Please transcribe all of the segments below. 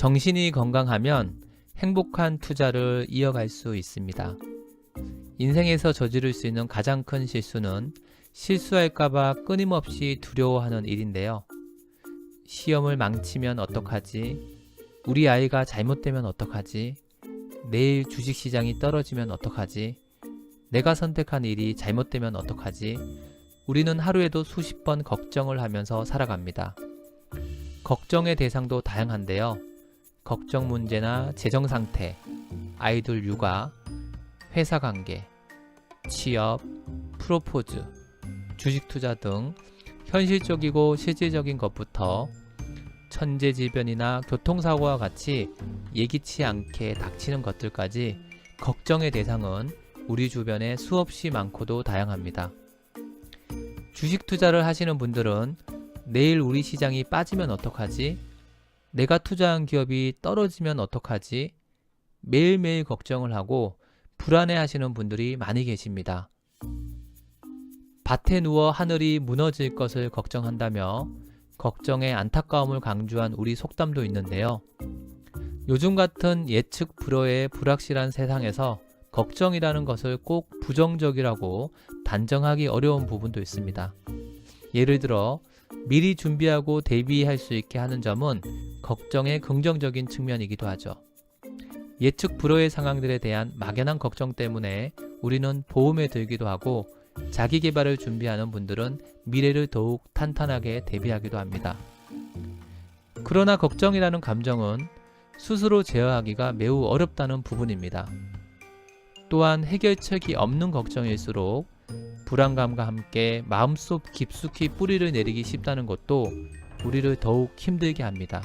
정신이 건강하면 행복한 투자를 이어갈 수 있습니다. 인생에서 저지를 수 있는 가장 큰 실수는 실수할까봐 끊임없이 두려워하는 일인데요. 시험을 망치면 어떡하지? 우리 아이가 잘못되면 어떡하지? 내일 주식시장이 떨어지면 어떡하지? 내가 선택한 일이 잘못되면 어떡하지? 우리는 하루에도 수십 번 걱정을 하면서 살아갑니다. 걱정의 대상도 다양한데요. 걱정 문제나 재정 상태, 아이들 육아, 회사 관계, 취업, 프로포즈, 주식 투자 등 현실적이고 실질적인 것부터 천재지변이나 교통사고와 같이 예기치 않게 닥치는 것들까지 걱정의 대상은 우리 주변에 수없이 많고도 다양합니다. 주식 투자를 하시는 분들은 내일 우리 시장이 빠지면 어떡하지? 내가 투자한 기업이 떨어지면 어떡하지? 매일매일 걱정을 하고 불안해 하시는 분들이 많이 계십니다. 밭에 누워 하늘이 무너질 것을 걱정한다며 걱정의 안타까움을 강조한 우리 속담도 있는데요. 요즘 같은 예측 불허의 불확실한 세상에서 걱정이라는 것을 꼭 부정적이라고 단정하기 어려운 부분도 있습니다. 예를 들어 미리 준비하고 대비할 수 있게 하는 점은 걱정의 긍정적인 측면이기도 하죠. 예측 불허의 상황들에 대한 막연한 걱정 때문에 우리는 보험에 들기도 하고 자기 개발을 준비하는 분들은 미래를 더욱 탄탄하게 대비하기도 합니다. 그러나 걱정이라는 감정은 스스로 제어하기가 매우 어렵다는 부분입니다. 또한 해결책이 없는 걱정일수록 불안감과 함께 마음속 깊숙이 뿌리를 내리기 쉽다는 것도 우리를 더욱 힘들게 합니다.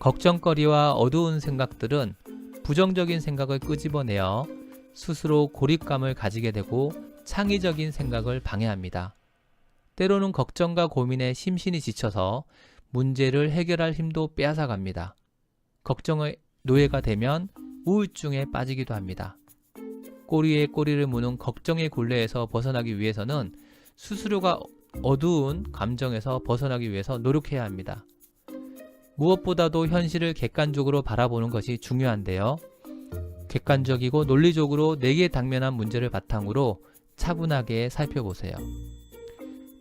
걱정거리와 어두운 생각들은 부정적인 생각을 끄집어내어 스스로 고립감을 가지게 되고 창의적인 생각을 방해합니다. 때로는 걱정과 고민에 심신이 지쳐서 문제를 해결할 힘도 빼앗아갑니다. 걱정의 노예가 되면 우울증에 빠지기도 합니다. 꼬리에 꼬리를 무는 걱정의 굴레에서 벗어나기 위해서는 스스로가 어두운 감정에서 벗어나기 위해서 노력해야 합니다. 무엇보다도 현실을 객관적으로 바라보는 것이 중요한데요. 객관적이고 논리적으로 내게 당면한 문제를 바탕으로 차분하게 살펴보세요.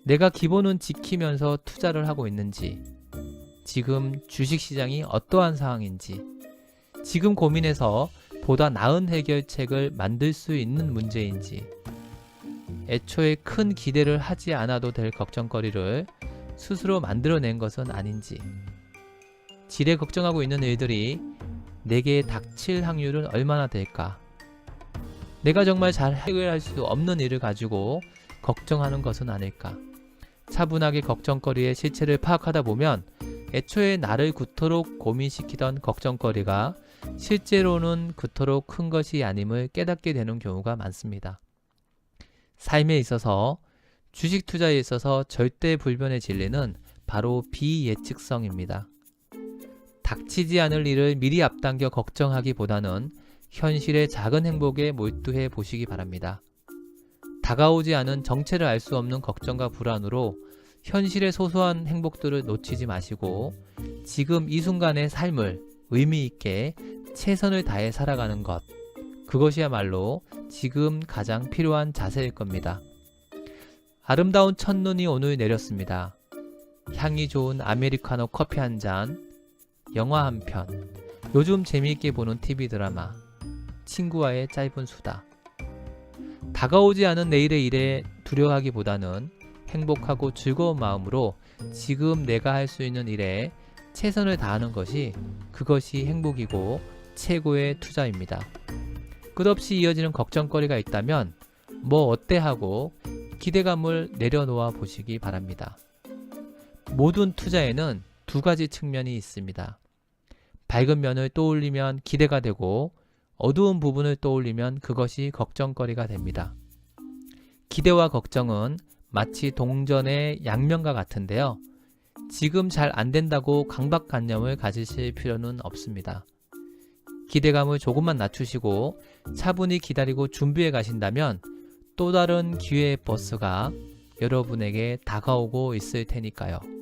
내가 기본은 지키면서 투자를 하고 있는지, 지금 주식시장이 어떠한 상황인지, 지금 고민해서 보다 나은 해결책을 만들 수 있는 문제인지, 애초에 큰 기대를 하지 않아도 될 걱정거리를 스스로 만들어낸 것은 아닌지, 지레 걱정하고 있는 일들이 내게 닥칠 확률은 얼마나 될까? 내가 정말 잘 해결할 수 없는 일을 가지고 걱정하는 것은 아닐까? 차분하게 걱정거리의 실체를 파악하다 보면 애초에 나를 그토록 고민시키던 걱정거리가 실제로는 그토록 큰 것이 아님을 깨닫게 되는 경우가 많습니다. 삶에 있어서 주식 투자에 있어서 절대 불변의 진리는 바로 비예측성입니다. 닥치지 않을 일을 미리 앞당겨 걱정하기보다는 현실의 작은 행복에 몰두해 보시기 바랍니다. 다가오지 않은 정체를 알 수 없는 걱정과 불안으로 현실의 소소한 행복들을 놓치지 마시고 지금 이 순간의 삶을 의미 있게 최선을 다해 살아가는 것. 그것이야말로 지금 가장 필요한 자세일 겁니다. 아름다운 첫눈이 오늘 내렸습니다. 향이 좋은 아메리카노 커피 한 잔, 영화 한 편, 요즘 재미있게 보는 TV 드라마, 친구와의 짧은 수다. 다가오지 않은 내일의 일에 두려워하기보다는 행복하고 즐거운 마음으로 지금 내가 할 수 있는 일에 최선을 다하는 것이 그것이 행복이고 최고의 투자입니다. 끝없이 이어지는 걱정거리가 있다면 뭐 어때 하고 기대감을 내려놓아 보시기 바랍니다. 모든 투자에는 두 가지 측면이 있습니다. 밝은 면을 떠올리면 기대가 되고 어두운 부분을 떠올리면 그것이 걱정거리가 됩니다. 기대와 걱정은 마치 동전의 양면과 같은데요. 지금 잘 안 된다고 강박관념을 가지실 필요는 없습니다. 기대감을 조금만 낮추시고 차분히 기다리고 준비해 가신다면 또 다른 기회의 버스가 여러분에게 다가오고 있을 테니까요.